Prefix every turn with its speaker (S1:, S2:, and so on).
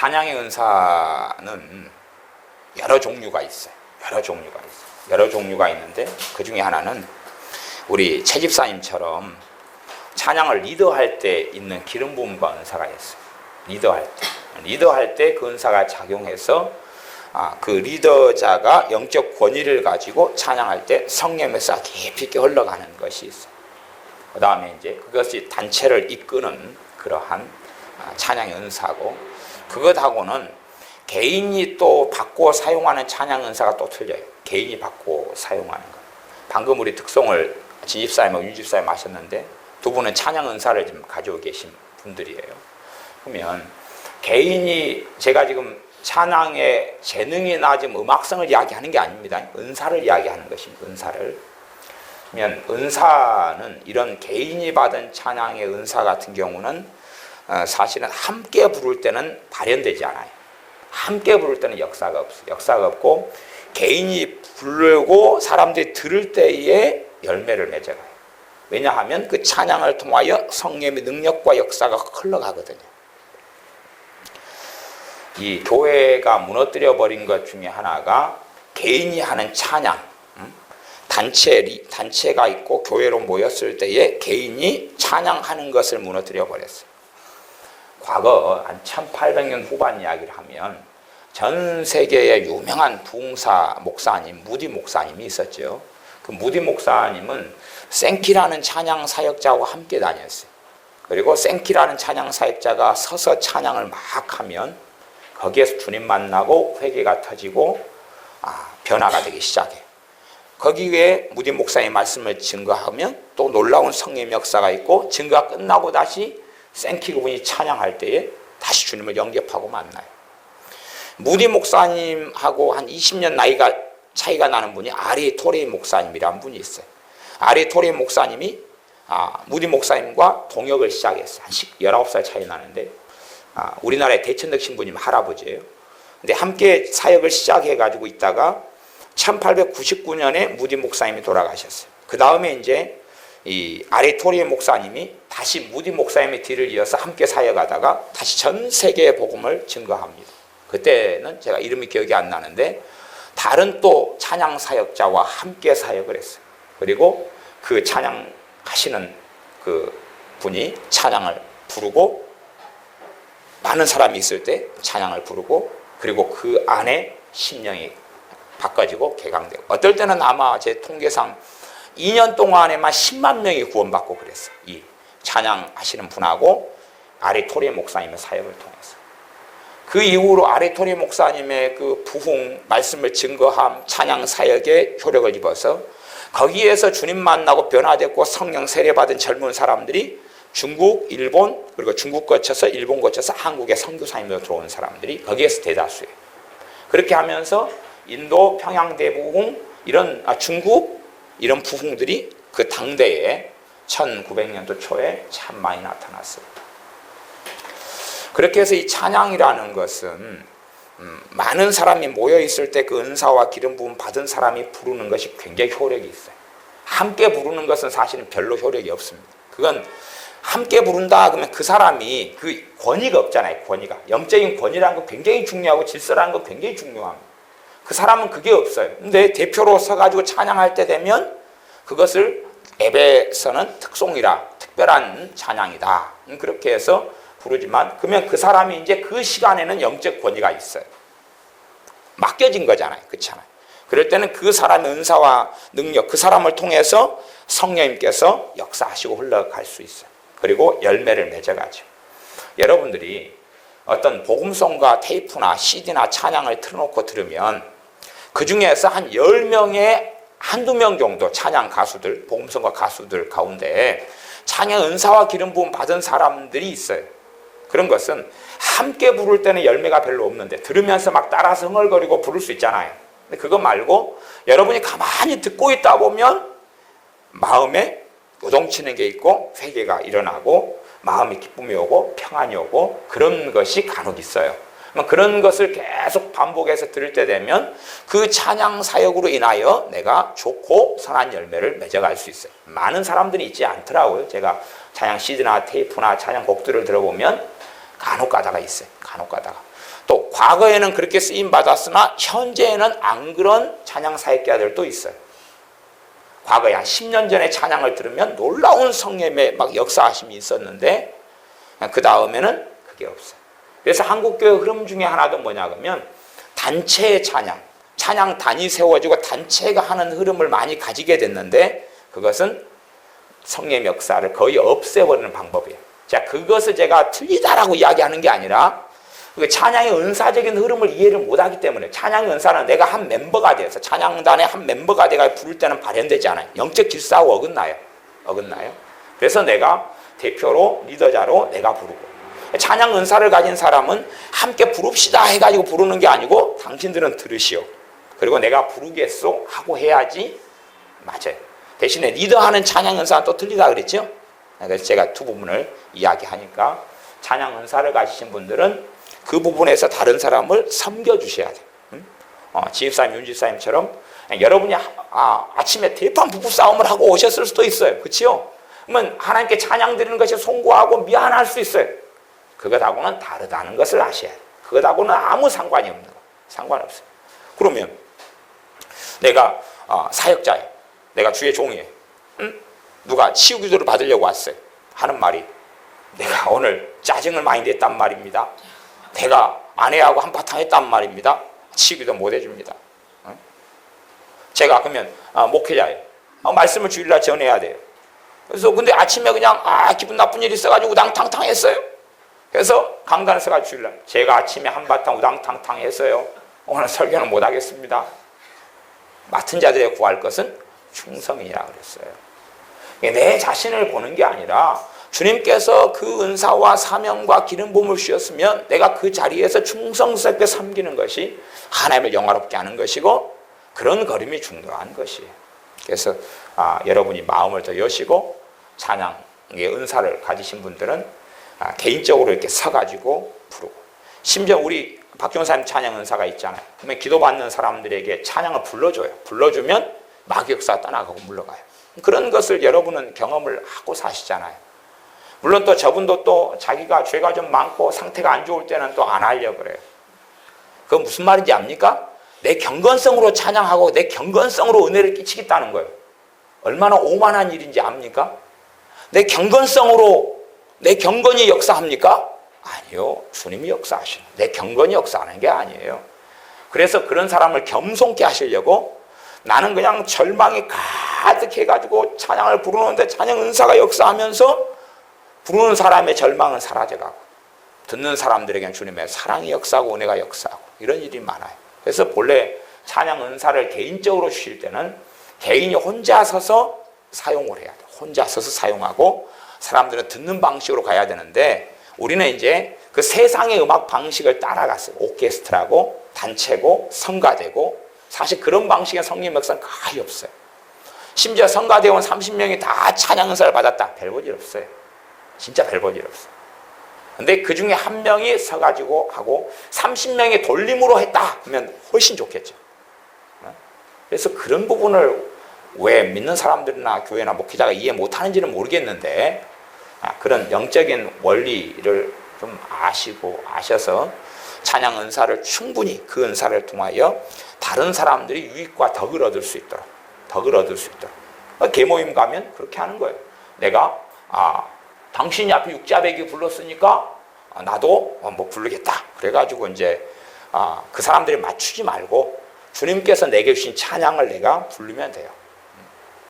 S1: 찬양의 은사는 여러 종류가 있어요. 여러 종류가 있어요. 여러 종류가 있는데 그 중에 하나는 우리 채집사님처럼 찬양을 리더할 때 있는 기름 부음과 은사가 있어요. 리더할 때. 리더할 때 그 은사가 작용해서 아, 그 리더자가 영적 권위를 가지고 찬양할 때 성령에서 깊이 있게 흘러가는 것이 있어요. 그 다음에 이제 그것이 단체를 이끄는 그러한 아, 찬양의 은사고 그것하고는 개인이 또 받고 사용하는 찬양 은사가 또 틀려요. 개인이 받고 사용하는 것. 방금 우리 특송을 진집사님하고 유집사님 하셨는데 두 분은 찬양 은사를 지금 가지고 계신 분들이에요. 그러면 개인이 제가 지금 찬양의 재능이나 지금 음악성을 이야기하는 게 아닙니다. 은사를 이야기하는 것입니다. 은사를. 그러면 은사는 이런 개인이 받은 찬양의 은사 같은 경우는 어, 사실은 함께 부를 때는 발현되지 않아요. 함께 부를 때는 역사가 없어요. 역사가 없고 개인이 부르고 사람들이 들을 때에 열매를 맺어가요. 왜냐하면 그 찬양을 통하여 성령의 능력과 역사가 흘러가거든요. 이 교회가 무너뜨려 버린 것 중에 하나가 개인이 하는 찬양, 음? 단체 단체가 있고 교회로 모였을 때에 개인이 찬양하는 것을 무너뜨려 버렸어요. 과거 한 1800년 후반 이야기를 하면 전 세계의 유명한 부흥사 목사님 무디 목사님이 있었죠. 그 무디 목사님은 생키라는 찬양 사역자와 함께 다녔어요. 그리고 생키라는 찬양 사역자가 서서 찬양을 막 하면 거기에서 주님 만나고 회개가 터지고 아, 변화가 되기 시작해요. 거기에 무디 목사의 말씀을 증거하면 또 놀라운 성령 역사가 있고 증거가 끝나고 다시 생키 그분이 찬양할 때에 다시 주님을 영접하고 만나요. 무디 목사님하고 한 20년 나이가 차이가 나는 분이 아리 토레이 목사님이라는 분이 있어요. 아리 토레이 목사님이 아, 무디 목사님과 동역을 시작했어요. 한 19살 차이 나는데 아, 우리나라의 대천덕 신부님 할아버지예요. 근데 함께 사역을 시작해 가지고 있다가 1899년에 무디 목사님이 돌아가셨어요. 그 다음에 이제 이 아리토리의 목사님이 다시 무디 목사님의 뒤를 이어서 함께 사역하다가 다시 전 세계의 복음을 증거합니다. 그때는 제가 이름이 기억이 안 나는데 다른 또 찬양 사역자와 함께 사역을 했어요. 그리고 그 찬양 하시는 그 분이 찬양을 부르고 많은 사람이 있을 때 찬양을 부르고 그리고 그 안에 심령이 바꿔지고 개강되고 어떨 때는 아마 제 통계상 2년 동안에만 10만 명이 구원받고 그랬어요. 이 찬양하시는 분하고 아리토리 목사님의 사역을 통해서. 그 이후로 아리토리 목사님의 그 부흥 말씀을 증거함 찬양 사역에 효력을 입어서 거기에서 주님 만나고 변화됐고 성령 세례받은 젊은 사람들이 중국, 일본 그리고 중국 거쳐서 일본 거쳐서 한국에 선교사님으로 들어온 사람들이 거기에서 대다수예요. 그렇게 하면서 인도, 평양 대부흥 이런 아, 중국 이런 부흥들이 그 당대에 1900년도 초에 참 많이 나타났어요. 그렇게 해서 이 찬양이라는 것은 음, 많은 사람이 모여 있을 때 그 은사와 기름 부음 받은 사람이 부르는 것이 굉장히 효력이 있어요. 함께 부르는 것은 사실은 별로 효력이 없습니다. 그건 함께 부른다 그러면 그 사람이 그 권위가 없잖아요. 권위가 영적인 권위라는 거 굉장히 중요하고 질서라는 거 굉장히 중요합니다. 그 사람은 그게 없어요. 근데 대표로 서가지고 찬양할 때 되면 그것을 앱에서는 특송이라 특별한 찬양이다. 그렇게 해서 부르지만 그러면 그 사람이 이제 그 시간에는 영적 권위가 있어요. 맡겨진 거잖아요. 그렇잖아요. 그럴 때는 그 사람의 은사와 능력, 그 사람을 통해서 성령님께서 역사하시고 흘러갈 수 있어요. 그리고 열매를 맺어가죠. 여러분들이 어떤 복음송과 테이프나 CD나 찬양을 틀어놓고 들으면 그 중에서 한 10명의 한두 명 정도 찬양 가수들, 복음성과 가수들 가운데 찬양 은사와 기름 부음 받은 사람들이 있어요. 그런 것은 함께 부를 때는 열매가 별로 없는데 들으면서 막 따라서 흥얼거리고 부를 수 있잖아요. 근데 그거 말고 여러분이 가만히 듣고 있다 보면 마음에 요동치는 게 있고 회개가 일어나고 마음이 기쁨이 오고 평안이 오고 그런 것이 간혹 있어요. 그런 것을 계속 반복해서 들을 때 되면 그 찬양 사역으로 인하여 내가 좋고 선한 열매를 맺어갈 수 있어요. 많은 사람들이 있지 않더라고요. 제가 찬양 CD나 테이프나 찬양 곡들을 들어보면 간혹 가다가 있어요. 간혹 가다가. 과거에는 그렇게 쓰임 받았으나 현재에는 안 그런 찬양 사역자들도 있어요. 과거에 한 10년 전에 찬양을 들으면 놀라운 성령의 막 역사하심이 있었는데 그 다음에는 그게 없어요. 그래서 한국교회 흐름 중에 하나도 뭐냐 그러면 단체의 찬양, 찬양 단이 세워지고 단체가 하는 흐름을 많이 가지게 됐는데 그것은 성령의 역사를 거의 없애버리는 방법이에요. 자, 그것을 제가 틀리다라고 이야기하는 게 아니라 그 찬양의 은사적인 흐름을 이해를 못하기 때문에 찬양의 은사는 내가 한 멤버가 돼서 찬양단의 한 멤버가 돼가 부를 때는 발현되지 않아요. 영적 질서하고 어긋나요. 어긋나요. 그래서 내가 대표로 리더자로 내가 부르고 찬양 은사를 가진 사람은 함께 부릅시다 해가지고 부르는 게 아니고 당신들은 들으시오. 그리고 내가 부르겠소 하고 해야지 맞아요. 대신에 리더하는 찬양 은사는 또 틀리다 그랬죠. 그래서 제가 두 부분을 이야기하니까 찬양 은사를 가지신 분들은 그 부분에서 다른 사람을 섬겨 주셔야 돼요. 응? 어, 지입사님, 윤집사님처럼 여러분이 아, 아침에 대판 부부 싸움을 하고 오셨을 수도 있어요. 그렇죠? 그러면 하나님께 찬양 드리는 것이 송구하고 미안할 수 있어요. 그것하고는 다르다는 것을 아셔야 돼요. 그것하고는 아무 상관이 없는 거. 상관없어요. 그러면 내가 어, 사역자예요. 내가 주의 종이에요. 응? 누가 치유 기도를 받으려고 왔어요. 하는 말이 내가 오늘 짜증을 많이 냈단 말입니다. 내가 아내하고 한바탕 했단 말입니다. 치유 기도 못 해줍니다. 응? 제가 그러면 아, 목회자예요. 아, 말씀을 주일날 전해야 돼요. 그래서 근데 아침에 그냥 아 기분 나쁜 일이 있어가지고 우당탕탕 했어요. 그래서 강단을 써가지고 주일날 제가 아침에 한바탕 우당탕탕 했어요. 오늘 설교는 못 하겠습니다. 맡은 자들에 구할 것은 충성이라 그랬어요. 내 자신을 보는 게 아니라 주님께서 그 은사와 사명과 기름 부음을 주셨으면 내가 그 자리에서 충성스럽게 섬기는 것이 하나님을 영화롭게 하는 것이고 그런 걸음이 중요한 것이에요. 그래서 아, 여러분이 마음을 더 여시고 찬양의 은사를 가지신 분들은 아, 개인적으로 이렇게 서가지고 부르고 심지어 우리 박종사님 찬양 은사가 있잖아요. 그러면 기도받는 사람들에게 찬양을 불러줘요. 불러주면 마귀역사 떠나가고 물러가요. 그런 것을 여러분은 경험을 하고 사시잖아요. 물론 또 저분도 또 자기가 죄가 좀 많고 상태가 안 좋을 때는 또 안 하려고 그래요. 그건 무슨 말인지 압니까? 내 경건성으로 찬양하고 내 경건성으로 은혜를 끼치겠다는 거예요. 얼마나 오만한 일인지 압니까? 내 경건성으로 내 경건이 역사합니까? 아니요. 주님이 역사하시는. 내 경건이 역사하는 게 아니에요. 그래서 그런 사람을 겸손케 하시려고 나는 그냥 절망이 가득해가지고 찬양을 부르는데 찬양 은사가 역사하면서 부르는 사람의 절망은 사라져가고 듣는 사람들에게는 주님의 사랑이 역사하고 은혜가 역사하고 이런 일이 많아요. 그래서 본래 찬양 은사를 개인적으로 주실 때는 개인이 혼자 서서 사용을 해야 돼. 혼자 서서 사용하고 사람들은 듣는 방식으로 가야 되는데 우리는 이제 그 세상의 음악 방식을 따라갔어요. 오케스트라고 단체고 성가되고 사실 그런 방식의 성령 역사는 거의 없어요. 심지어 성가대원 30명이 다 찬양 은사를 받았다. 별볼일 없어요. 진짜 별볼일 없어요. 근데 그 중에 한 명이 서가지고 하고 30명이 돌림으로 했다 하면 훨씬 좋겠죠. 그래서 그런 부분을 왜 믿는 사람들이나 교회나 목회자가 이해 못하는지는 모르겠는데 아, 그런 영적인 원리를 좀 아시고 아셔서 찬양 은사를 충분히 그 은사를 통하여 다른 사람들이 유익과 덕을 얻을 수 있도록 덕을 얻을 수 있도록 개모임 가면 그렇게 하는 거예요. 내가 아 당신이 앞에 육자배기 불렀으니까 나도 뭐 부르겠다. 그래가지고 이제 아, 그 사람들이 맞추지 말고 주님께서 내게 주신 찬양을 내가 부르면 돼요.